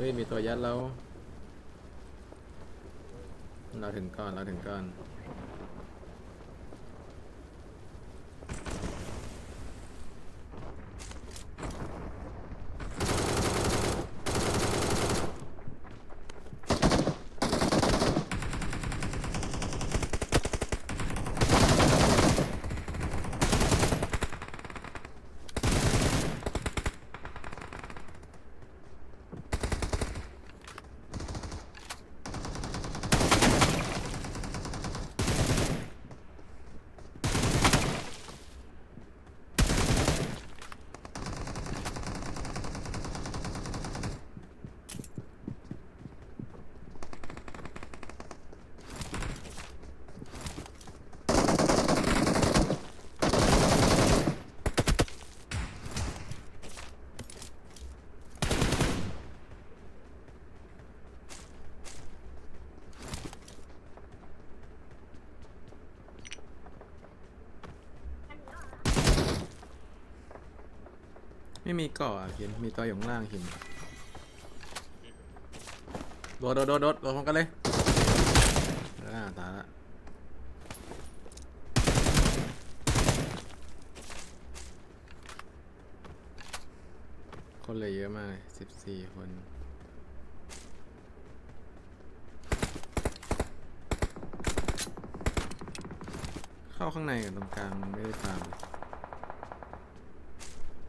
เฮ้ยมีตัวยัดแล้ว เราถึงก่อน เราถึงก่อน ไม่มีเกาะอะหินมีตัวอยู่ข้างล่างหินโดดโดดโดดโดดโดดพร้อมกันเลยอ่าตายละคนเหลยเยอะมากเลยสิบสี่คนเข้าข้างในกับตรงกลางไม่ได้ฟาร์มเลย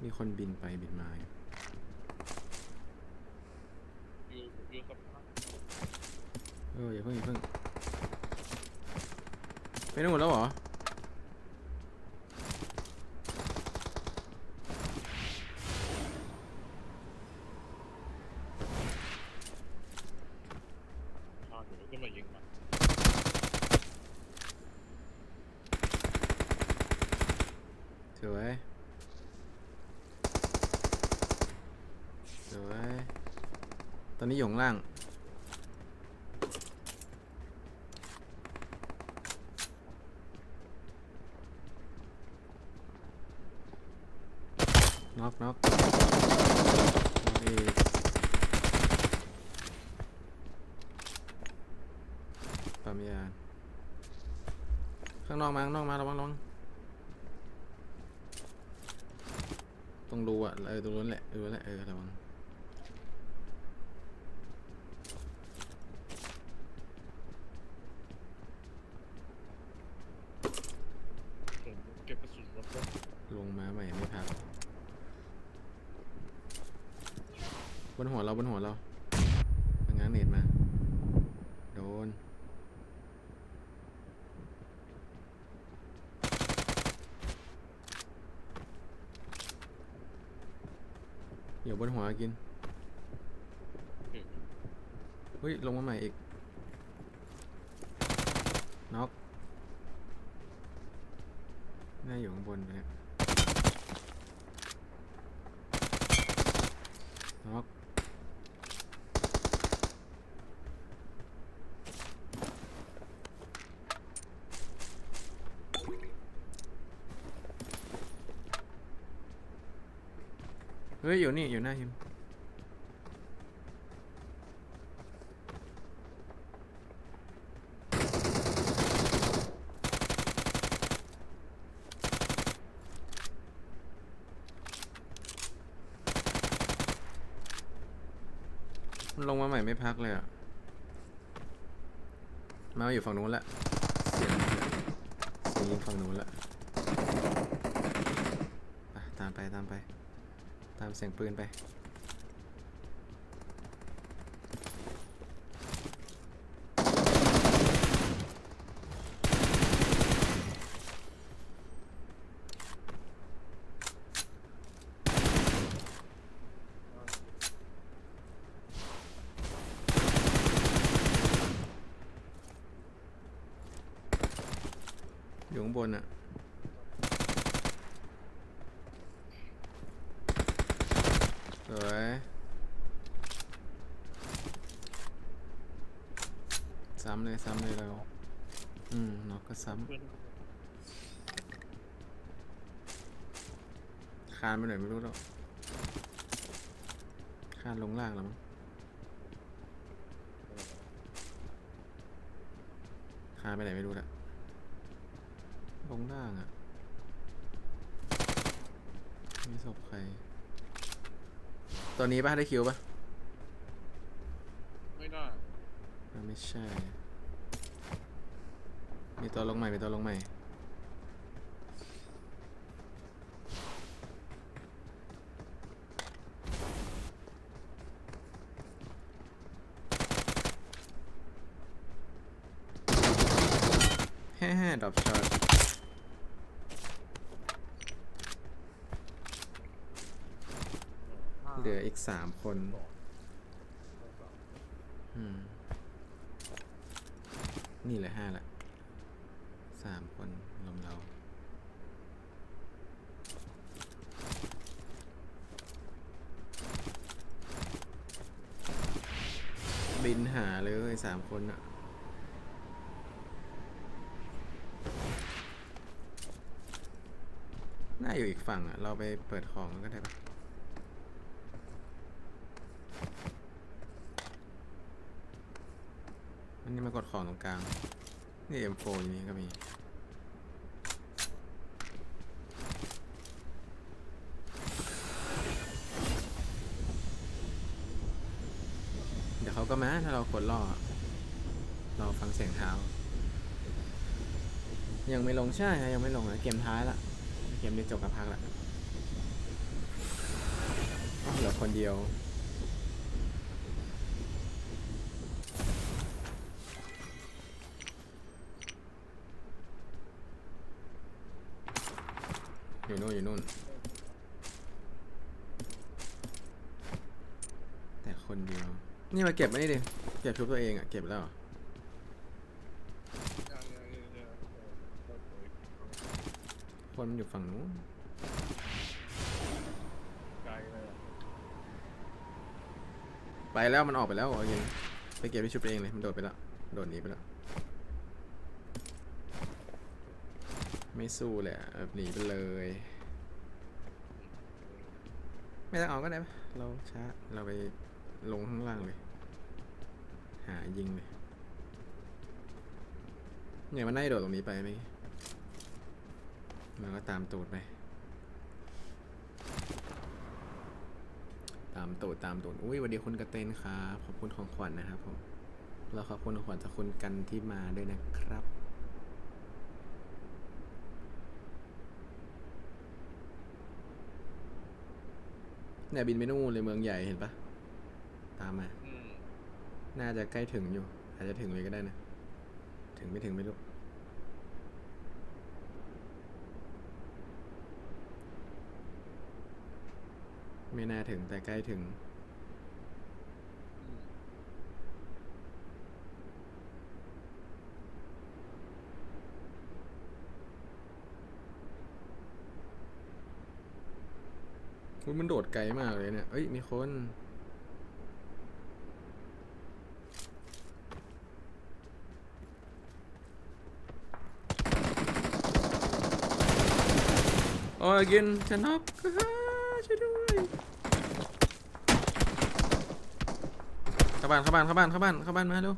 มีคนบินไปบินมาอยู่อยู่อยู่กับเอออย่าเพิ่งอย่าเพิ่งไปได้หมดแล้วเหรอ ทางอยู่แล้วขึ้นมายิงมัน สวยสวยตอนนี้อยู่ ข้างล่าง น็อกน็อกปั๊มยาข้างนอกมาข้างนอกมาระวังระวังตรงรูอะเออตรงนู้นแหละเออแหละเออระวัง ผมเก็บกระสุนรถก็ ลงมาใหม่ไม่พักบนหัว เราบนหัวเราเป็นงั้นเน็ตมา โดน อยู่บนหัวกิน เฮ้ย ลงมาใหม่อีก น็อกน่าอยู่ข้างบนเลย ฮ้ย อยู่นี่ อยู่หน้าหิมมันลงมาใหม่ไม่พักเลยอะ มาอยู่ฝั่งนู้นละเสียงเสียงยิงฝั่งนู้นละ ตามไป ตามไป ตามเสียงปืนไป ซ้ำเลยซ้ำเลยเราอืมเนกก็ซ้ำคานไปหน่อยไม่รู้หรอกคานลงล่างแล้วมั้งคานไปไหนไม่รู้ละลงล่างอะมีศพใคร ตอนนี้ป่ะได้คิวป่ะ ไม่ใช่ มีตัวลงใหม่ มีตัวลงใหม่ แฮ่ๆดรอปช็อตเหลืออีกสามคน อืม นี่เหลยห้าละสามคนรวมเรา บินหาเลยสามคนอะน่าอยู่อีกฝั่งอะเราไปเปิดของก็ได้ปะ นนี้มากดของตรงกลาง นี่ M4 อยู่นี่ก็มี เดี๋ยวเขาก็มาถ้าเรากดล่อ เราฟังเสียงเท้า ยังไม่ลงใช่ยังไม่ลงนะเกมท้ายละ เกมนี้จบกับพักละเหลือคนเดียว อยู่นู่นอยู่นู่น แต่คนเดียว นี่มาเก็บมานี่ดิ เก็บชุบตัวเองอะเก็บแล้วเหรอคนมันอยู่ฝั่งนู้น ไกลเลยอะไปแล้วมันออกไปแล้วเหรองไปเก็บที่ชุบเองเลยมันโดดไปแล้ว โดดหนีไปแล้ว ไม่สู้เลยอะแบบหนีไปเลย ไม่ต้องเอาก็ได้ปะเราช้าเราไปลงข้างล่างเลย หายิงเลยเนี่ยมันน่าจะโดดตรงนี้ไปไหมมันก็ตามตูดไป ตามตูดตามตูดอุ้ยวันดีคุณกระเตนครับขอบคุณของขวัญนะครับผมแล้วขอบคุณของขวัญจากคุณกันที่มาด้วยนะครับ เนี่ยบินไปนู่นเลยเมืองใหญ่เห็นปะตามมา อืมน่าจะใกล้ถึงอยู่ อาจจะถึงเลยก็ได้นะ ถึงไม่ถึงไม่รู้ ไม่น่าถึงแต่ใกล้ถึง อุ๊ยมันโดดไกลมากเลยเนี่ย เอ้ย มีคน โอ้ยกินจะน็อกฮ่าช่วยด้วยเข้าบ้านเข้าบ้านเข้าบ้านเข้าบ้านเข้าบ้านมาเร็ว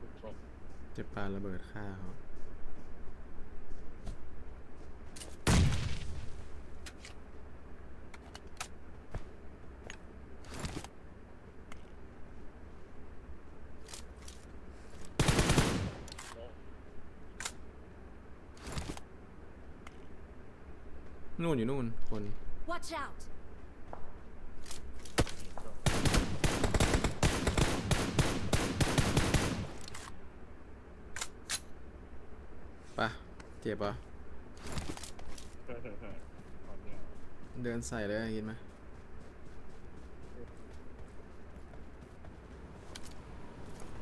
คุณจบ จะปาระเบิดฆ่าเขานู่นอยู่นู่นคน Watch out! โเจ็บปะใช่ใช่ใช่ตอนเดินใส่เลยกินไหม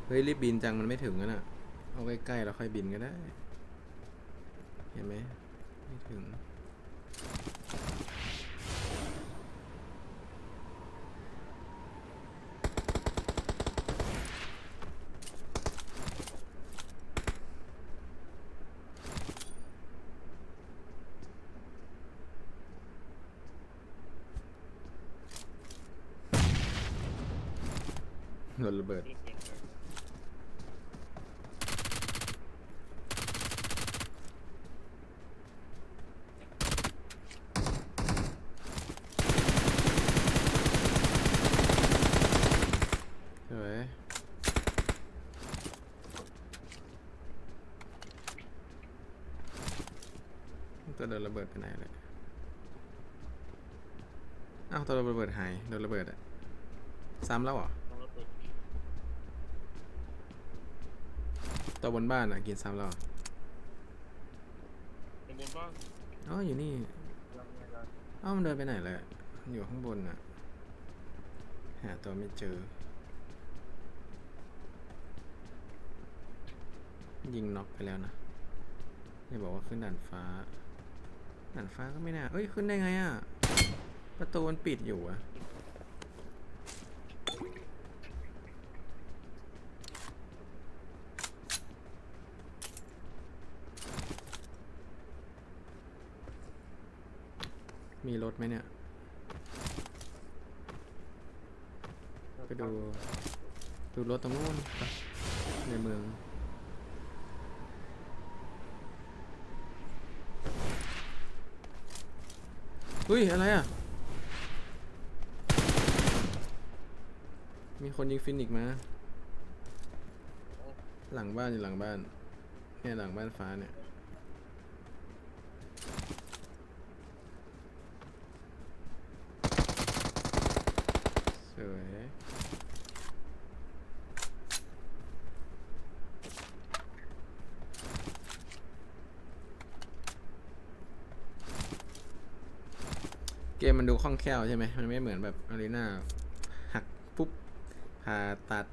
เฮ้ย รีบบินจังมันไม่ถึงกันอะเอาใกล้ๆแล้วค่อยบินก็ได้ เห็นไหมไม่ถึง โดนระเบิดเสียตัวโดนระเบิดไปไหนเลยอ้าวตัวระเบิดหายโดนระเบิดอะซ้ำแล้วเหรอ ต้องระเบิด ตัวบนบ้านอะกินซ้ำแล้วเหรอเป็นบนบ้านอ๋ออยู่นี่ยังไงกันเอ้ามันเดินไปไหนเลยมันอยู่ข้างบนอะหาตัวไม่เจอ ยิงน็อกไปแล้วนะอย่าบอกว่าขึ้นด่านฟ้าด่านฟ้าก็ไม่น่าเอ้ยขึ้นได้ไงอะประตูมันปิดอยู่อะ มีรถไหมเนี่ย ไปดู ดูรถตรงนู้นในเมืองเฮ้ย อะไรอะ มีคนยิงฟินิกมา หลังบ้านอยู่หลังบ้าน เนี่ยหลังบ้านฟ้าเนี่ย สวย เกมมันดูคล่องแคล่วใช่ไหมมันไม่เหมือนแบบอารีนาหักปุ๊บผ่าตัด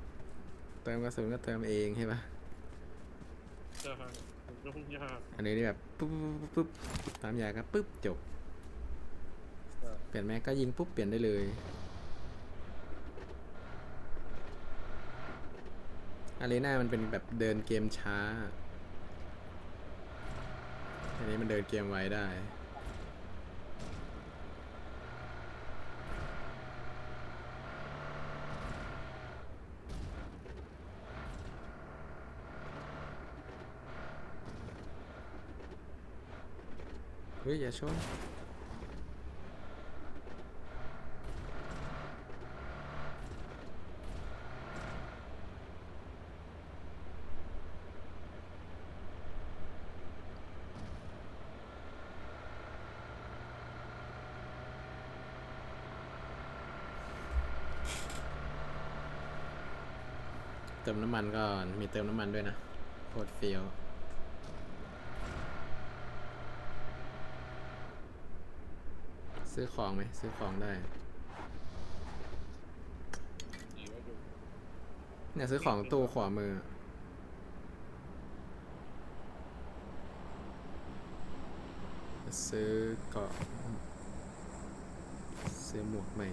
เติมกระสุนก็เติมเองใช่ปะใช่มันก็พุ่งยากอันนี้นี่แบบปุ๊บปุ๊บปุ๊บปุ๊บตามยาก็ปุ๊บจบ เปลี่ยนแม็กก็ยิงปุ๊บเปลี่ยนได้เลย อารีนามันเป็นแบบเดินเกมช้า อันนี้มันเดินเกมไวได้ ฮ้ยอย่าชนเติมน้ำมันก่อน มีเติมน้ำมันด้วยนะโคตรเฟี้ยว ซื้อของไหมซื้อของได้ เนี่ยซื้อของตู้ขวามือ ซื้อเกาะซื้อหมวกใหม่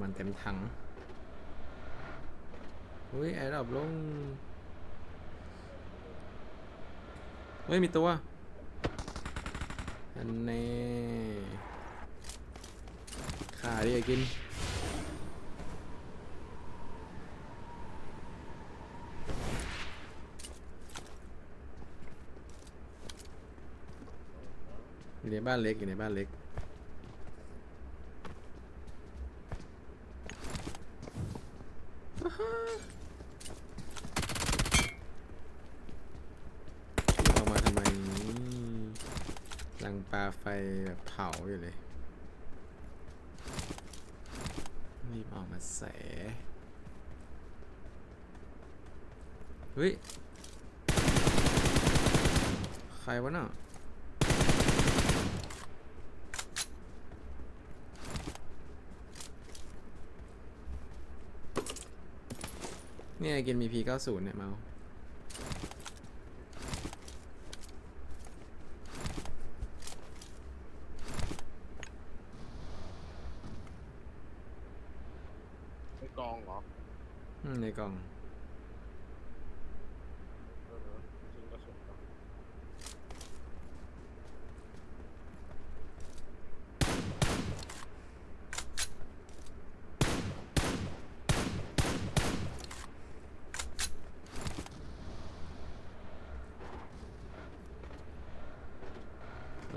มันเต็มถัง อุ้ยแอร์ดับลง เฮ้ย มีตัว อันนี้ขาดิไอ้กิน อยู่ในบ้านเล็ก อยู่ในบ้านเล็ก เผาอยู่เลยรีบออกมาแสเฮ้ย ใครวะน่ะเนี่ยกินมี P90 เนี่ยเมานกองเหรอ อืมในกล่อง เออทิ้งกระสุนก่อน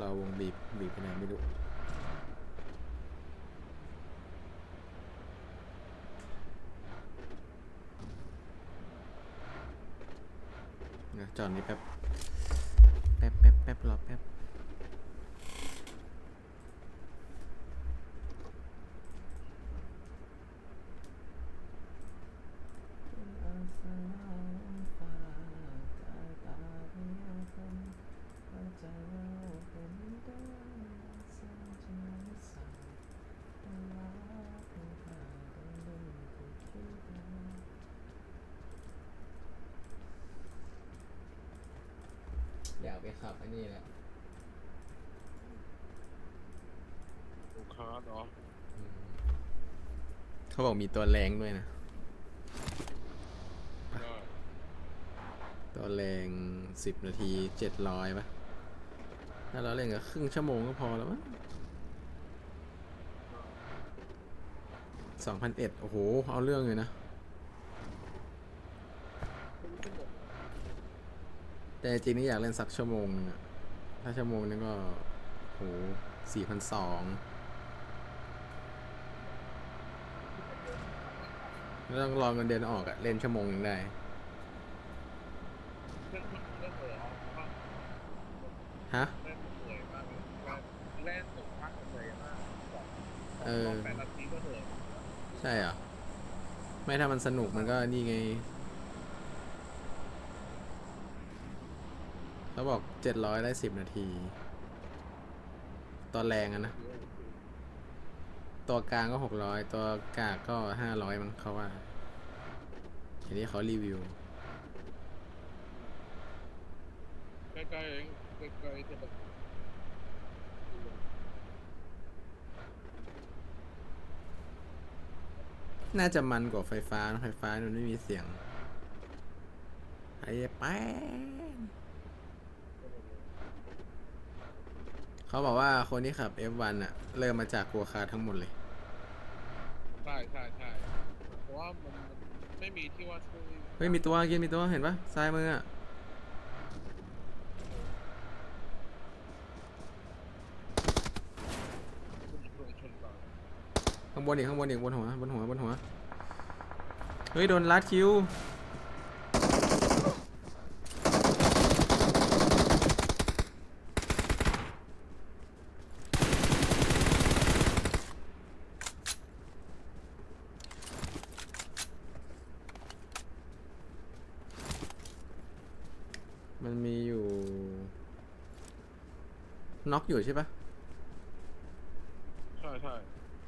เราวงบีบบีบไปไหนไม่รู้เดี๋ยวจอดนี้แป๊บ แป๊บแป๊บแป๊บรอแป๊บ อยากไปขับอันนี้แหละลูกค้าเนาะเขาบอกมีตัวแรงด้วยนะ ได้ตัวแรงสิบนาทีเจ็ดร้อยปะถ้าเราเล่นก็ครึ่งชั่วโมงก็พอแล้วมั้งสองพันเอ็ดโอ้โห เอาเรื่องเลยนะ แต่จริงนี่อยากเล่นสักชั่วโมงนึงอะถ้าชั่วโมงนึงก็โหสี่พันสองต้องรอเงินเดือนออกอะเล่นชั่วโมงนึงได้เล่นเล่นเลยอ๋อฮะเล่นเหนื่อยมากเลยเล่นสุดมากเลยมากเออแปดนาทีก็เหนื่อย ใช่เหรอ ไม่ถ้ามันสนุกมันก็นี่ไง เขาบอกเจ็ดร้อยได้สิบนาที ตัวแรงอะนะ ตัวกลางก็หกร้อยตัวกากก็ห้าร้อยมั้งเขาว่าทีนี้เขารีวิว ใกล้ๆเองใกล้ๆจะแบบน่าจะมันกว่าไฟฟ้านะไฟฟ้ามันไม่มีเสียงไอ้แป้ง เขาบอกว่าคนที่ขับ F1 อะเริ่มมาจากกัวคาร์ทั้งหมดเลย ใช่ใช่ใช่เพราะว่ามันมันไม่มีที่ว่าช่วยเฮ้ยมีตัวกินมีตัวเห็นปะซ้ายมืออะช่วยชนก่อนข้างบนอีกข้างบนอีกบนหัวบนหัวบนหัวเฮ้ยโดนลัดคิว มันมีอยู่ น็อกอยู่ใช่ปะใช่ใช่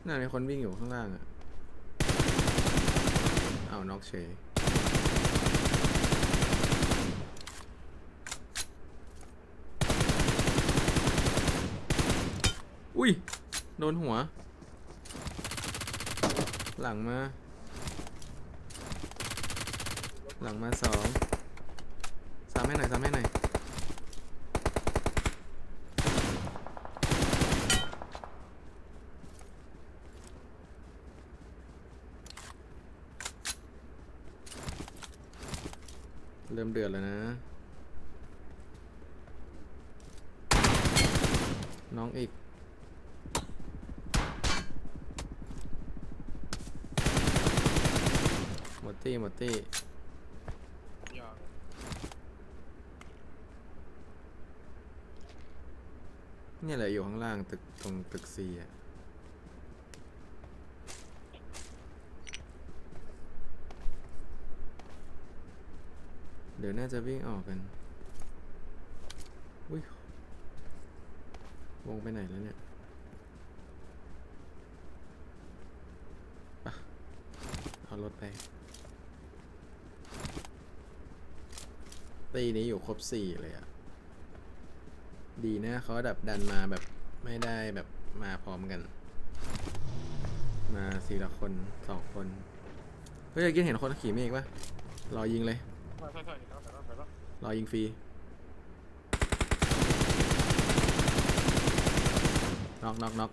น่ามีคนวิ่งอยู่ข้างล่างอะเอาน็อกเฉยอุ้ย โดนหัว หลังมา หลังมาสองสามให้หน่อยสามให้หน่อย เริ่มเดือดแล้วนะ น้องอีก หมดตี้หมดตี้ยากเนี่ยแหละอยู่ข้างล่างตึกตรงตึกซีอะ ดี๋ยวน่าจะวิ่งออกกันอุ้ยวงไปไหนแล้วเนี่ยไปะเอารถไป ตีนี้อยู่ครบสี่เลยอะดีนะเขาดับดันมาแบบไม่ได้แบบมาพร้อมกัน มาสี่ละคนสองคน เฮ้ยยากกินเห็นคนขี่เมฆปะรอยิงเลย ใช่ใช่ใช่เห็นแล้วเห็นแล้วเห็นแล้วรอยิงฟรีน็อกน็อกน็อก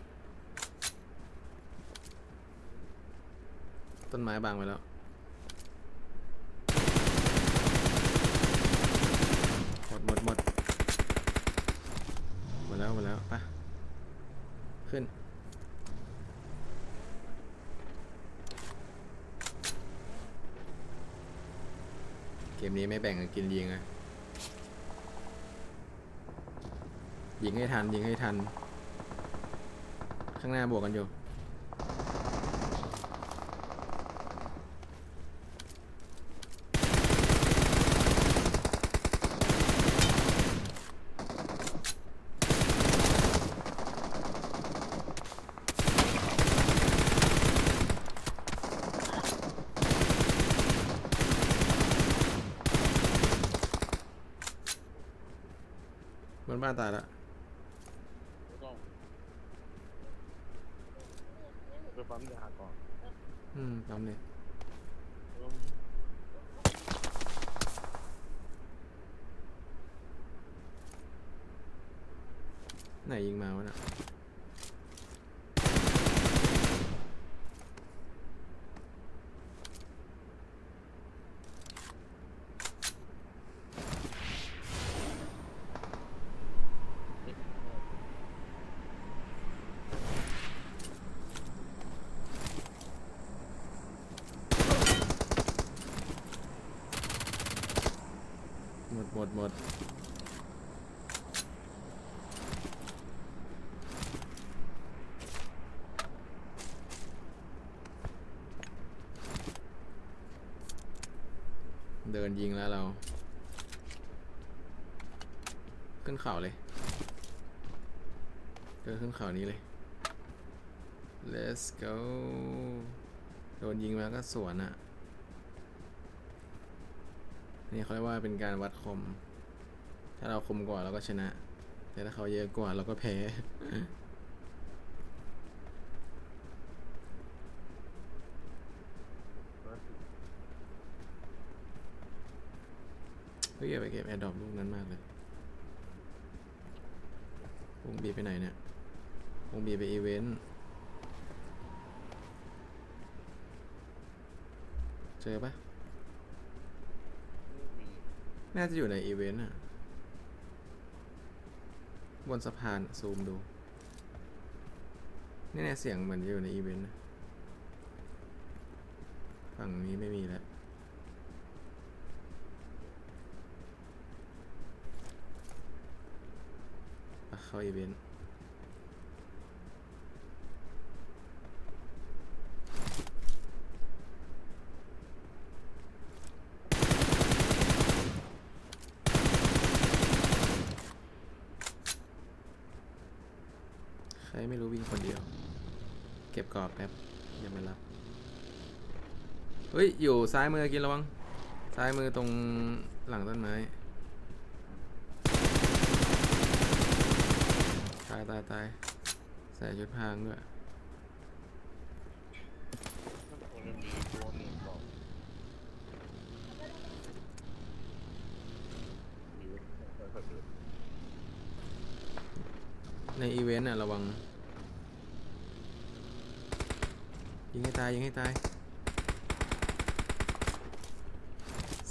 ต้นไม้บางไปแล้ว หมดหมดหมดหมดแล้วหมดแล้วไปะขึ้น เก มนี้ไม่แบ่งกันกินยิงอะยิงให้ทันยิงให้ทัน ข้างหน้าบวกกันอยู่ นบ้านตายละไม่ต้องไปปั๊มยาก่อนอืมปั๊มเลยอืมไหนยิงมาวะน่ะ เดินยิงแล้วเรา ขึ้นเขาเลย เดินขึ้นเขานี้เลย let's go โดนยิงมาก็สวนอะ่ะ นี่เขาเรียกว่าเป็นการวัดคม ถ้าเราคมกว่าเราก็ชนะ แต่ถ้าเขาเยอะกว่าเราก็แพ้ เฮ้ยอย่าไปเก็บแอร์ดรอปลูกนั้นมากเลยวงบีไปไหนเนี่ยวงบีไปอีเวนต์ เจอปะน่าจะอยู่ในอีเวนต์อะบนสะพานซูมดูนี่แน่เสียงเหมือนอยู่ในอีเวนต์นะฝั่งนี้ไม่มีแล้ว เข้าอีเวนต์ใครไม่รู้วิ่งคนเดียว เก็บกรอบแป๊บอย่ามารับ เฮ้ย อยู่ซ้ายมือกินระวัง ซ้ายมือตรงหลังต้นไม้ ตายตายตายใส่ชุดพรางด้วยมันจะมีตัวหนึ่งก่อนมีไว้ค่อยในอีเวนต์น่ะระวัง ยิงให้ตาย ยิงให้ตาย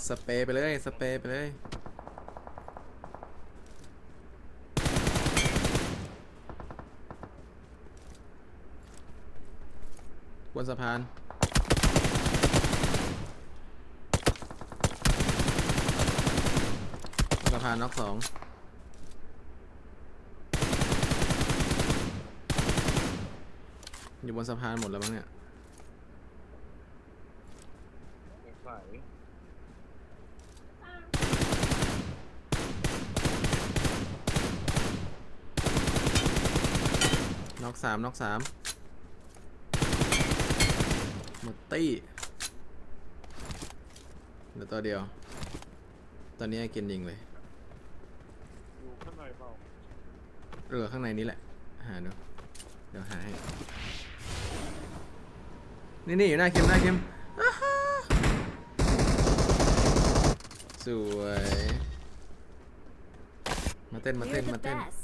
สเปรย์ไปเลย สเปรย์ไปเลย นสะพานสะพานน็อกสองอยู่บนสะพานหมดแล้วมั้งเนี่ยเด็กใสน็อกสามน็อกสาม หมดตี้เหลือตัวเดียว ตอนนี้ไอ้กินยิงเลย อยู่ข้างในเปล่าเออข้างในนี้แหละ หาดูเดี๋ยวหาให้ นี่นี่อยู่หน้าเข็มหน้าเข็มอ้าฮาสวย มาเต้นมาเต้น We're มา the เต้น best.